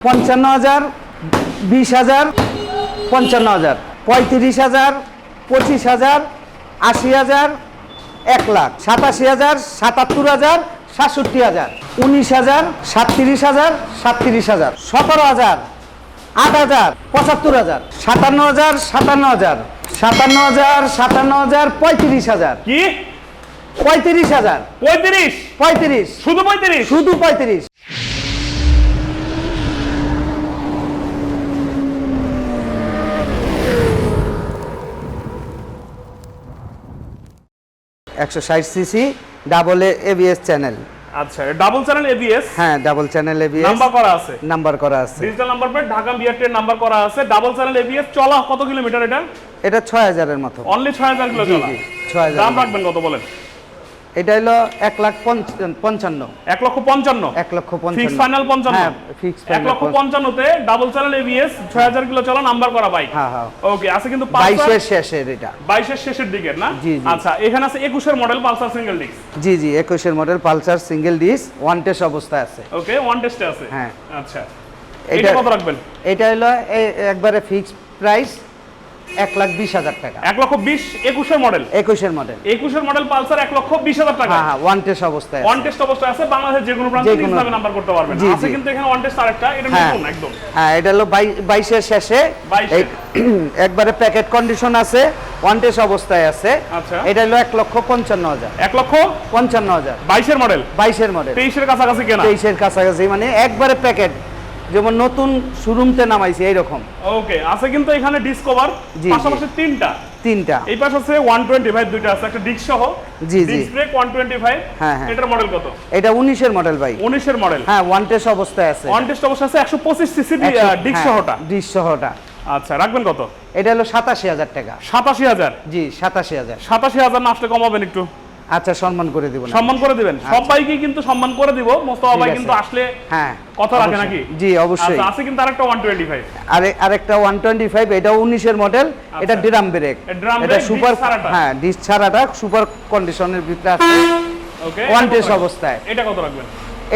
পঞ্চান্ন হাজার বিশ হাজার পঞ্চান্ন হাজার পঁয়ত্রিশ হাজার পঁচিশ হাজার আশি হাজার এক লাখ সাতাশি হাজার সাতাত্তর হাজার সাতষট্টি হাজার উনিশ হাজার সাতত্রিশ হাজার সাতত্রিশ হাজার সতেরো হাজার আট হাজার পঁচাত্তর হাজার সাতান্ন হাজার সাতান্ন হাজার সাতান্ন হাজার সাতান্ন হাজার পঁয়ত্রিশ হাজার। কি? পঁয়ত্রিশ হাজার। পঁয়ত্রিশ? পঁয়ত্রিশ। শুধু পঁয়ত্রিশ? শুধু পঁয়ত্রিশ। একশো ষাট সিসি ডাবল এবিএস চ্যানেল আচ্ছা ডাবল চ্যানেল এবিএস হ্যাঁ ডাবল চ্যানেল এবিএস নাম্বার করা আছে? নাম্বার করা আছে। Digital number plate Dhaka BRT number করা আছে। ডাবল চ্যানেল এবিএস চলা কত কিলোমিটার এটা? এটা ছয় হাজারের মতো। অনলি ছয় হাজার কিলো জি চলা? জি ছয় হাজার দাম রাখবেন কত বলেন? এটা হলো এক লাখ পঞ্চান্ন এক লক্ষ পঞ্চান্ন? এক লক্ষ ফিক্স ফাইনাল পঞ্চান্ন? হ্যাঁ ফিক্স এক লক্ষ পঞ্চান্নতে ডাবল চ্যানেল এবিএস ছয় হাজার কিলো চলা নাম্বার করা বাইক হ্যাঁ হ্যাঁ। ওকে আছে কিন্তু বাইশের শেষের এটা। বাইশের শেষের দিকের না? জি। আচ্ছা এখানে আছে একুশের মডেল পালসার সিঙ্গেল ডিস্ক জি জি একুশের model Pulsar single disc one test অবস্থায় আছে। ওকে ওয়ান টেস্টে আছে? হ্যাঁ। আচ্ছা। এটা- কত রাখবেন? এটা হলো একবারে ফিক্সড প্রাইস এক লাখ বিশ হাজার টাকা। এক লক্ষ বিশ একুশের মডেল? একুশের মডেল। একুশের মডেল পালসার এক লক্ষ বিশ হাজার টাকা। হ্যাঁ হ্যাঁ ওয়ান টেস্ট অবস্থায় ওয়ান। টেস্ট অবস্থায় আছে বাংলাদেশের যে কোনো প্রান্তে কোনো- নাম্বার করতে পারবেন। আছে কিন্তু এখানে ওয়ান টেস্ট আরেকটা এটা হ্যাঁ। নতুন একদম। হ্যাঁ এটা হলো বাইশের শেষে। একবারে প্যাকেট কন্ডিশন আছে ওয়ান টেস্ট অবস্থায় আছে। আচ্ছা। এটা হলো এক লক্ষ পঞ্চান্ন হাজার। এক লক্ষ পঞ্চান্ন হাজার। বাইশের মডেল? বাইশের মডেল। তেইশের কাছাকাছি কেনা? তেইশের কাছাকাছি মানে একবারে প্যাকেট যেমন নতুন শোরুমতে নামাইছে এইরকম। ওকে আছে কিন্তু এখানে ডিসকভার। পাশাপাশি তিনটা। তিনটা। এই পাশে আছে ওয়ান টোয়েন্টি ফাইভ দুইটা আছে একটা ডিস্ক সহ। জি, জি। ব্রেক ওয়ান টোয়েন্টি ফাইভ হ্যাঁ, হ্যাঁ। এটার মডেল কত? এটা উনিশের মডেল ভাই। উনিশের মডেল হ্যাঁ ওয়ান টেস্ট অবস্থায় আছে ওয়ান টেস্ট অবশ্য আছে একশো পঁচিশ সিসি ডিস্ক সহটা। ডিশ সহটা। আচ্ছা রাখবেন কত? এটা হলো সাতাশি হাজার টাকা। সাতাশি হাজার? জি সাতাশি হাজার। সাতাশি হাজার না আসলে কমাবেন একটু। আচ্ছা সম্মান করে দিব সম্মান করে দিবেন। সবাইকে কিন্তু সম্মান করে দিব। মোস্তফা ভাই কিন্তু আসলে হ্যাঁ কথা রাখে নাকি? জি অবশ্যই। আচ্ছা আছে কিন্তু আরেকটা ওয়ান টোয়েন্টি ফাইভ আরে আরেকটা ওয়ান টোয়েন্টি ফাইভ এটা উনিশের মডেল এটা ড্রাম ব্রেক এটা সুপার হ্যাঁ ডিস ছাড়াটা সুপার কন্ডিশনের ভিতরে আছে। ওকে ওয়ান টেস্ট অবস্থায়। এটা কত রাখবেন?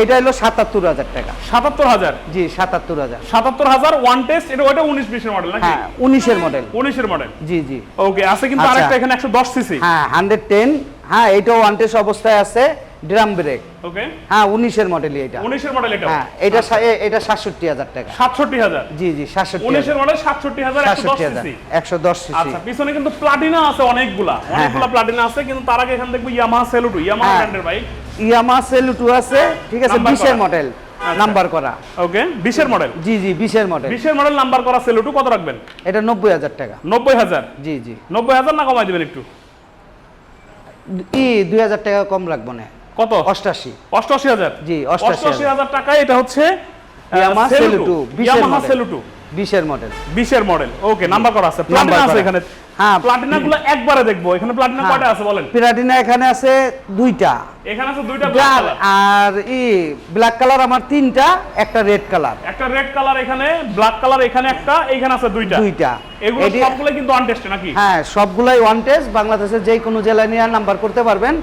এটা হলো সাতাত্তর হাজার টাকা। সাতাত্তর হাজার? জি সাতাত্তর হাজার। সাতাত্তর হাজার ওয়ান টেস্ট এটা ওইটা উনিশ বিশের মডেল নাকি? হ্যাঁ উনিশের মডেল উনিশের মডেল জি জি। ওকে আছে কিন্তু আচ্ছা। আরেকটা এখানে একশো দশ সিসি হ্যাঁ হান্ড্রেড টেন। হ্যাঁ এটাও ওয়ান টেস্ট অবস্থায় আছে ড্রাম ব্রেক। ওকে হ্যাঁ উনিশের মডেলই এটা। উনিশের মডেল এটা হ্যাঁ এটা এটা সাতষট্টি হাজার টাকা। সাতষট্টি হাজার? জি জি সাতষট্টি উনিশের মডেল সাতষট্টি হাজার একশো দশ আচ্ছা পিছনে কিন্তু প্লাটিনা আছে অনেকগুলা। অনেকগুলা প্লাটিনা আছে কিন্তু তার আগে এখানে দেখব ইয়ামাহা সেলুটু ইয়ামাহা হ্যাঁ। ব্র্যান্ডের বাইক ইয়ামা সেলুটু আছে ঠিক আছে বিশের মডেল নাম্বার করা। ওকে বিশের মডেল জি জি বিশের মডেল বিশের মডেল নাম্বার করা সেলুটু কত রাখবেন? এটা নব্বই হাজার টাকা। নব্বই হাজার? জি জি। নব্বই হাজার না কমাই দিবেন একটু? ই দুই হাজার টাকা কম রাখব না। কত? অষ্টাশি। অষ্টআশি হাজার? জি, 88,000 হাজার। টাকায় এটা হচ্ছে ইয়ামা মডেল সেলুটু বিশের মডেল বিশের মডেল ওকে নাম্বার করা আছে। প্লাটিনা নাম্বার আছে এখানে। হ্যাঁ। প্লাটিনা গুলো একবারে দেখব। এখানে প্লাটিনা হ্যাঁ। কয়টা আছে বলেন? পিরাটিনা এখানে আছে দুইটা। এখানে আছে দুইটা black আর ই ব্ল্যাক কালার আমার তিনটা একটা রেড কালার একটা রেড কালার এখানে ব্ল্যাক কালার এখানে একটা এখানে আছে দুইটা। দুইটা। এগুলো সবগুলো কিন্তু আনটেস্টে নাকি? হ্যাঁ সবগুলাই ওয়ান টেস্ট বাংলাদেশের যে কোনো জেলায় নিয়ে নাম্বার করতে পারবেন।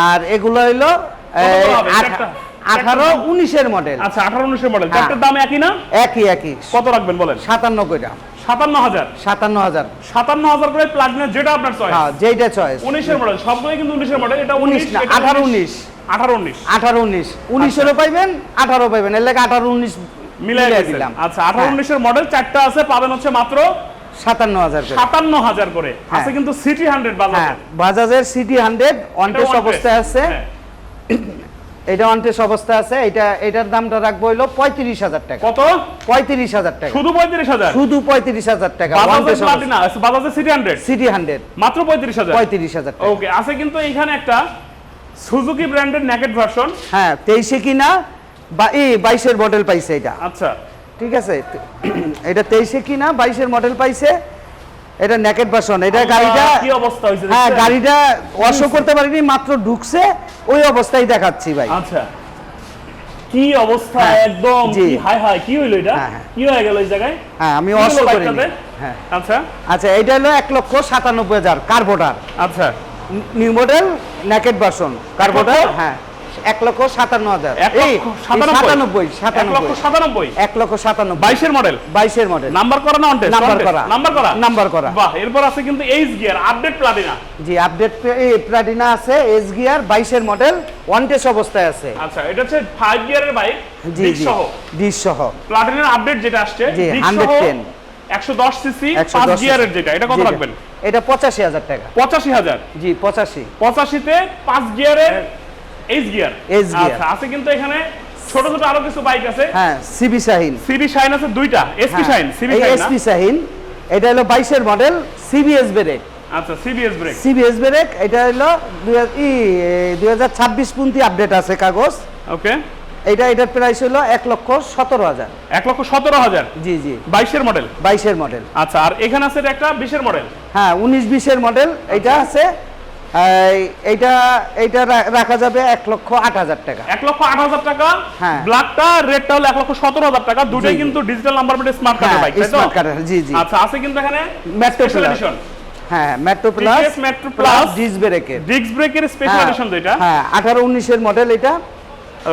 আর এগুলো হইল আঠারো উনিশের মডেল আচ্ছা আঠারো উনিশের মডেল হ্যাঁ। চারটার দাম একই না? একই একই। কত রাখবেন বলেন? সাতান্ন কইটা সাতান্ন হাজার? সাতান্ন হাজার। সাতান্ন হাজার করে যেটা আপনার চয়েস হ্যাঁ যেইটা চয়েস উনিশের মডেল সবগুলোই কিন্তু উনিশের মডেল এটা উনিশ না আঠারো উনিশ। আঠারো উনিশ। আঠারো উনিশ। উনিশেরও পাইবেন আঠারো পাইবেন। এর লাগে আঠারো উনিশ মিলাই দিলাম। আচ্ছা আঠারো হ্যাঁ, উনিশের মডেল চারটা আছে পাবেন হচ্ছে মাত্র সাতান্ন হাজার করে। সাতান্ন হাজার করে। হ্যাঁ। আছে কিন্তু সিটি হান্ড্রেড হ্যাঁ বাজাজের সিটি হান্ড্রেড ওয়ান টেস্ট অবস্থায় আছে। হ্যাঁ। এটা ওয়ান টেস্ট অবস্থায় আছে এটা এটার দামটা রাখব পঁয়ত্রিশ হাজার টাকা। কত? পঁয়ত্রিশ হাজার টাকা। শুধু পঁয়ত্রিশ হাজার? শুধু পঁয়ত্রিশ হাজার টাকা বাজাজের সিটি হান্ড্রেড সিটি হান্ড্রেড মাত্র পঁয়ত্রিশ হাজার? পঁয়ত্রিশ হাজার ওকে আছে কিন্তু এখানে একটা সুজুকি ব্র্যান্ডের নেকেট ভার্সন হ্যাঁ তেইশে কিনা বা এই বাইশের মডেল পাইছে এটা। আচ্ছা। ঠিক আছে? এটা তেইশে কিনা বাইশের মডেল পাইছে। এটা নেকেট ভার্সন এটা গাড়িটা কি অবস্থা হয়েছে হ্যাঁ গাড়িটা ওয়াশও করতে পারিনি মাত্র ঢুকছে ওই অবস্থায় দেখাচ্ছি ভাই। আচ্ছা। কি অবস্থা হ্যাঁ, একদম কি হাই হাই কি হইল এটা? হ্যাঁ, হ্যাঁ। কি হয়ে গেল এই জায়গায়? হ্যাঁ আমি কি ওয়াশও হলো করিনি। বাইকটাতে? হ্যাঁ। আচ্ছা। আচ্ছা এটা হলো এক লক্ষ সাতানব্বই হাজার কার্বোটার আচ্ছা। New model naked version carburettor হ্যাঁ। এক লক্ষ সাতান্ন হাজার। সাতানব্বই। সাতানব্বই এক লক্ষ সাতানব্বই। বাইশের মডেল বাইশের মডেল নাম্বার করা না নাম্বার করা। নাম্বার করা? নাম্বার করা। বাহ এরপর আছে কিন্তু এইচ গিয়ার আপডেট প্লাটিনা জি আপডেট প্লাটিনা আছে এস গিয়ার বাইশের মডেল ওয়ান অবস্থায় আছে। আচ্ছা এটা হচ্ছে ফাইভ গিয়ারের বাইক জি জি। ডিস সহ। প্লাটিনার আপডেট যেটা আসছে জি, ডিস্ক 110 সহ 110 সিসি পাঁচ গিয়ারের যেটা এটা কত। রাখবেন? এটা পঁচাশি হাজার টাকা। পঁচাশি হাজার। জি পঁচাশি। পঁচাশিতে পাঁচ গিয়ারের এইচ গিয়ার H gear। আচ্ছা আছে কিন্তু এখানে ছোট ছোট আরও কিছু বাইক আছে। হ্যাঁ সিবি শাহিন সিবি শাইন আছে দুইটা। এসপি শাইন সিবি শাইন না? এসপি শাহিন এটা হলো বাইশের মডেল সিবিএস ব্রেক আচ্ছা সিবিএস ব্রেক সিবিএস ব্রেক এটা হলো দুই হাজার আপডেট আছে কাগজ। ওকে এটা এটার প্রাইস হলো এক লক্ষ সতেরো হাজার। এক লক্ষ সতেরো হাজার? জি জি। বাইশের মডেল বাইশের মডেল আচ্ছা আর এখানে আছে একটা বিশের মডেল হ্যাঁ উনিশ বিশের মডেল এটা আছে এই- এইটা এইটা রাখা যাবে এক লক্ষ আট হাজার টাকা। এক লক্ষ আট হাজার টাকা। হ্যাঁ। ব্ল্যাকটা রেডটা হলো এক লক্ষ সতেরো হাজার টাকা। দুটোই। কিন্তু ডিজিটাল নাম্বার প্লেট স্মার্ট কার্ডের বাইক স্মার্ট কার্ড জি জি। আচ্ছা আছে কিন্তু এখানে স্পেশাল এডিশন হ্যাঁ Metro Plus TVS Metro Plus। Disc ব্রেকের ডিস্ক ব্রেকের স্পেশাল এডিশন যেটা হ্যাঁ আঠারো উনিশের মডেল এটা।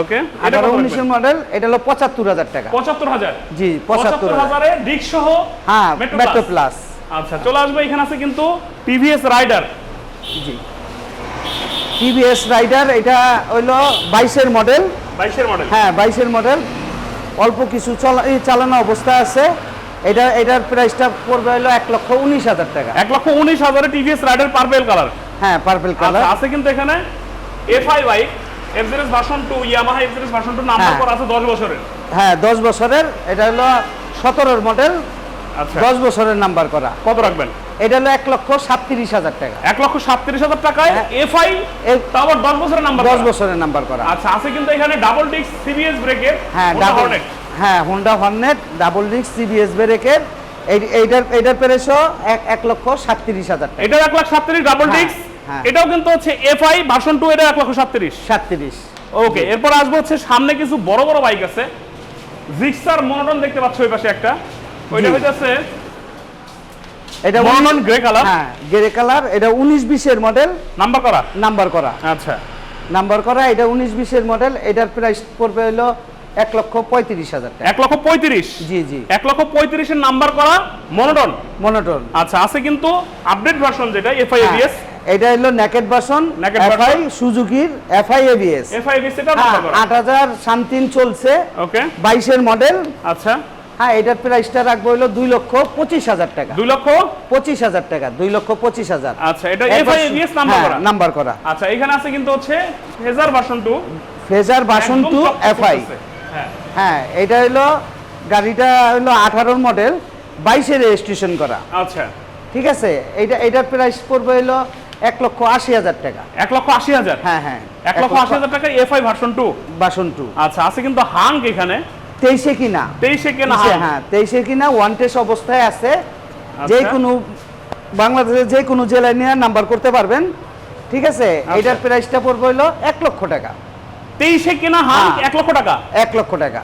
ওকে এটা আঠারো কত উনিশের মডেল এটা হলো পঁচাত্তর হাজার টাকা। পঁচাত্তর হাজার? জি পঁচাত্তর পঁচাত্তর হাজার। হাজারে ডিস্ক সহ হ্যাঁ মেট্রো প্লাস আচ্ছা চলে আসবে এখানে আছে কিন্তু টিভিএস রাইডার জি। টিভিএস রাইডার এটা হইল বাইশের মডেল বাইশের মডেল হ্যাঁ বাইশের মডেল অল্প কিছু চলা চালানো অবস্থা আছে। এটা এটার প্রাইসটা পড়বে হলো এক লক্ষ উনিশ হাজার টাকা। এক লক্ষ উনিশ হাজারে টিভিএস রাইডার পার্পেল কালার হ্যাঁ পার্পল আচ্ছা কালার আছে কিন্তু এখানে FI bike FZS version two Yamaha FZS version two number. করা আছে দশ বছরের। হ্যাঁ দশ বছরের। এটা হলো সতেরোর মডেল দশ বছরের নাম্বার করা। কত রাখবেন? এটা হলো এক লক্ষ সাতত্রিশ হাজার টাকা। এক লক্ষ সাতত্রিশ হাজার টাকায় হ্যাঁ। এফআই তাও দশ বছরের নাম্বার দশ বছরের নাম্বার করা। আচ্ছা আছে কিন্তু এখানে ডাবল ডিস্ক সিবিএস ব্রেকের হ্যাঁ ডাবল হ্যাঁ Honda Hornet double disc CBS ব্রেকের এই- এইটার এইটার প্রাইসও এক এক লক্ষ সাতত্রিশ হাজার টাকা। এটাও এক লাখ সাতত্রিশ ডাবল হ্যাঁ, ডিস্ক হ্যাঁ। এটাও কিন্তু হচ্ছে এফআই ভার্সন টু এটা এক লক্ষ সাতত্রিশ। সাতত্রিশ। ওকে এরপর আসব হচ্ছে সামনে কিছু বড় বড় বাইক আছে। জিক্সার মনোটন দেখতে পাচ্ছ ওই পাশে একটা। ওইটা হইতাছে এটা মনোটন গ্রে কালার হ্যাঁ গ্রে কালার এটা উনিশ বিশের মডেল নাম্বার করা? নাম্বার করা। আচ্ছা। নাম্বার করা এটা উনিশ বিশের মডেল এটার প্রাইস পড়বে হলো এক লক্ষ পঁয়ত্রিশ হাজার টাকা। এক লক্ষ পঁয়ত্রিশ? জি জি। এক লক্ষ পঁয়ত্রিশের নাম্বার করা মনোটন মনোটন আচ্ছা আছে কিন্তু আপডেট ভার্সন যেটা এফআই এবিএস এটা হলো নেকেট বাসন এফআই। সুজুকির এফআই এবিএস এফআই এবিএস এটা নাম্বার করা। আট হাজার সামথিং চলছে। ওকে বাইশের মডেল আচ্ছা। হ্যাঁ এটার প্রাইসটা রাখব হলো দুই লক্ষ পঁচিশ হাজার টাকা। দুই লক্ষ? পঁচিশ হাজার টাকা দুই লক্ষ পঁচিশ হাজার। আচ্ছা এটা এফআই এবিএস নাম্বার করা? নাম্বার করা। আচ্ছা এখানে আছে কিন্তু হচ্ছে Fazer version two Fazer version two FI হ্যাঁ। হ্যাঁ এটা হলো গাড়িটা হলো আঠারোর মডেল বাইশে রেজিস্ট্রেশন করা। আচ্ছা। ঠিক আছে? এইটা এটার প্রাইস পড়বে হলো এক লক্ষ আশি হাজার টাকা। এক লক্ষ আশি হাজার? হ্যাঁ হ্যাঁ। এক লক্ষ আশি হাজার টাকা FI version two version two আচ্ছা আছে কিন্তু হাঙ্ক এখানে। তেইশে কিনা? তেইশে কেনা হাঙ্ক হ্যাঁ। তেইশে কিনা ওয়ান টেস্ট অবস্থায় আছে। আচ্ছা। যে কোনো বাংলাদেশের যে কোনো জেলায় নিয়ে নাম্বার করতে পারবেন। ঠিক আছে? আচ্ছা। এটার প্রাইসটা পড়বে হলো এক লক্ষ টাকা। তেইশে কেনা হাঙ্ক হ্যাঁ। এক লক্ষ টাকা? এক লক্ষ টাকা।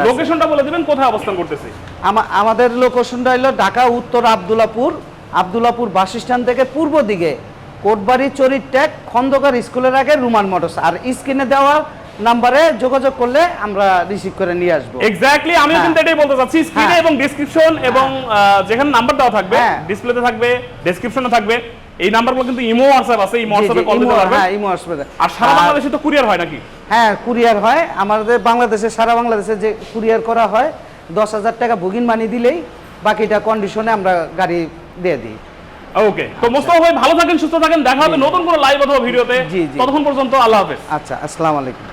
আছে। লোকেশনটা বলে দিবেন কোথায় অবস্থান করতেছি? আমা- আমাদের লোকেশনটা হলো ঢাকা উত্তর আবদুল্লাপুর। আবদুল্লাপুর বাস স্ট্যান্ড থেকে পূর্ব দিকে। কোটবাড়ি চরির ট্যাগ খন্দকার স্কুলের আগে রুমান মোটরস। আর স্ক্রিনে দেওয়া নাম্বারে যোগাযোগ করলে আমরা রিসিভ করে নিয়ে আসব এক্স্যাক্টলি হ্যাঁ। কিন্তু এটাই বলতে চাচ্ছি স্ক্রিনে হ্যাঁ। এবং ডেসক্রিপশন এবং যেখানে নাম্বার দেওয়া থাকবে হ্যাঁ। ডিসপ্লেতে থাকবে ডেসক্রিপশনে থাকবে এই নাম্বারগুলো কিন্তু ইমো হোয়াটসঅ্যাপ আছে ইমো হোয়াটসঅ্যাপে কল দিতে পারবেন হ্যাঁ, ইমো আসবে। আর সারা বাংলাদেশে তো কুরিয়ার হয় নাকি হ্যাঁ কুরিয়ার হয় আমাদের বাংলাদেশে সারা বাংলাদেশে যে কুরিয়ার করা হয় দশ হাজার টাকা বুকিং মানি দিলেই বাকিটা কন্ডিশনে আমরা গাড়ি দিয়ে দিই ওকে তো মোস্তফা ভাই ভালো থাকেন সুস্থ থাকেন দেখা হবে নতুন কোনো লাইভ অথবা ভিডিওতে। ততক্ষণ পর্যন্ত আল্লাহ হাফেজ আচ্ছা আসসালামু আলাইকুম